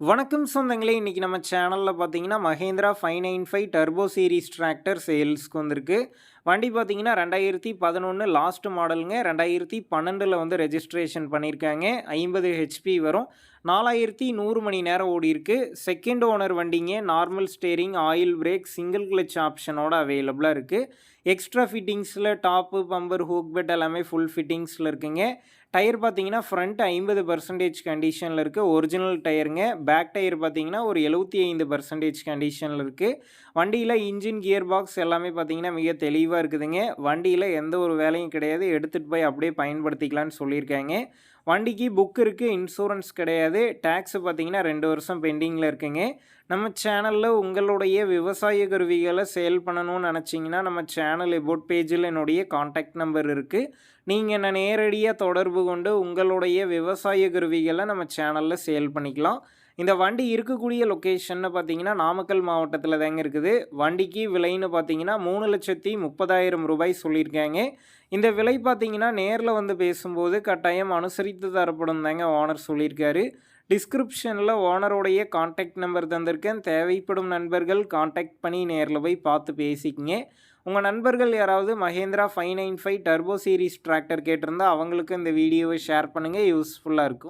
வணக்கம் சொந்தங்களே இன்றைக்கி நம்ம சேனலில் பார்த்தீங்கன்னா Mahindra five nine five turbo series tractor சேல்ஸ்க்கு வந்திருக்கு. வண்டி பார்த்தீங்கன்னா ரெண்டாயிரத்தி பதினொன்று லாஸ்ட் மாடலுங்க ரெண்டாயிரத்தி பன்னெண்டில் வந்து ரெஜிஸ்ட்ரேஷன் பண்ணியிருக்காங்க. ஐம்பது ஹெச்பி வரும். நாலாயிரத்தி நூறு மணி நேரம் ஓடி இருக்கு. செகண்ட் ஓனர் வண்டிங்க. Normal steering oil brake single clutch ஆப்ஷனோட அவைலபிளாக இருக்குது எக்ஸ்ட்ரா ஃபிட்டிங்ஸில் டாப்பு பம்பர் ஹூக் பெட் எல்லாமே ஃபுல் ஃபிட்டிங்ஸில் இருக்குங்க. டயர் பார்த்தீங்கன்னா ஃப்ரண்ட் ஐம்பது பர்சன்டேஜ் கண்டிஷனில் இருக்குது ஒரிஜினல் டயருங்க பேக் டயர் பார்த்தீங்கன்னா ஒரு எழுபத்தி ஐந்து பர்சன்டேஜ் கண்டிஷனில் இருக்குது வண்டியில் இன்ஜின் கியர் பாக்ஸ் எல்லாமே பார்த்தீங்கன்னா மிக தெளிவாக இருக்குதுங்க. வண்டியில் எந்த ஒரு வேலையும் கிடையாது. எடுத்துகிட்டு போய் அப்படியே பயன்படுத்திக்கலான்னு சொல்லியிருக்காங்க. வண்டிக்கு புக் இருக்குது இன்சூரன்ஸ் கிடையாது. டேக்ஸ் பார்த்தீங்கன்னா ரெண்டு வருஷம் பெண்டிங்கில் இருக்குங்க. நம்ம சேனலில் உங்களுடைய விவசாய கருவிகளை சேல் பண்ணணும்னு நினச்சிங்கன்னா நம்ம சேனல் எபோட் பேஜில் என்னுடைய காண்டாக்ட் நம்பர் இருக்குது நீங்கள் என்ன நேரடியாக தொடர்பு கொண்டு உங்களுடைய விவசாய கருவிகளை நம்ம சேனலில் சேல் பண்ணிக்கலாம். இந்த வண்டி இருக்கக்கூடிய லொக்கேஷன்னு பார்த்தீங்கன்னா நாமக்கல் மாவட்டத்தில் தாங்க இருக்குது. வண்டிக்கு விலைன்னு பார்த்தீங்கன்னா மூணு லட்சத்தி முப்பதாயிரம் ரூபாய் சொல்லியிருக்காங்க. இந்த விலை பார்த்தீங்கன்னா நேரில் வந்து பேசும்போது கட்டாயம் அனுசரித்து தரப்படும் தாங்க ஓனர் சொல்லியிருக்காரு. டிஸ்கிரிப்ஷனில் ஓனருடைய காண்டாக்ட் நம்பர் தந்திருக்கேன். தேவைப்படும் நண்பர்கள் காண்டாக்ட் பண்ணி நேரில் போய் பார்த்து பேசிக்கங்க. உங்கள் நண்பர்கள் யாராவது Mahindra five nine five turbo series tractor கேட்டிருந்தால் அவங்களுக்கு இந்த வீடியோவை ஷேர் பண்ணுங்கள் யூஸ்ஃபுல்லாக இருக்கும்.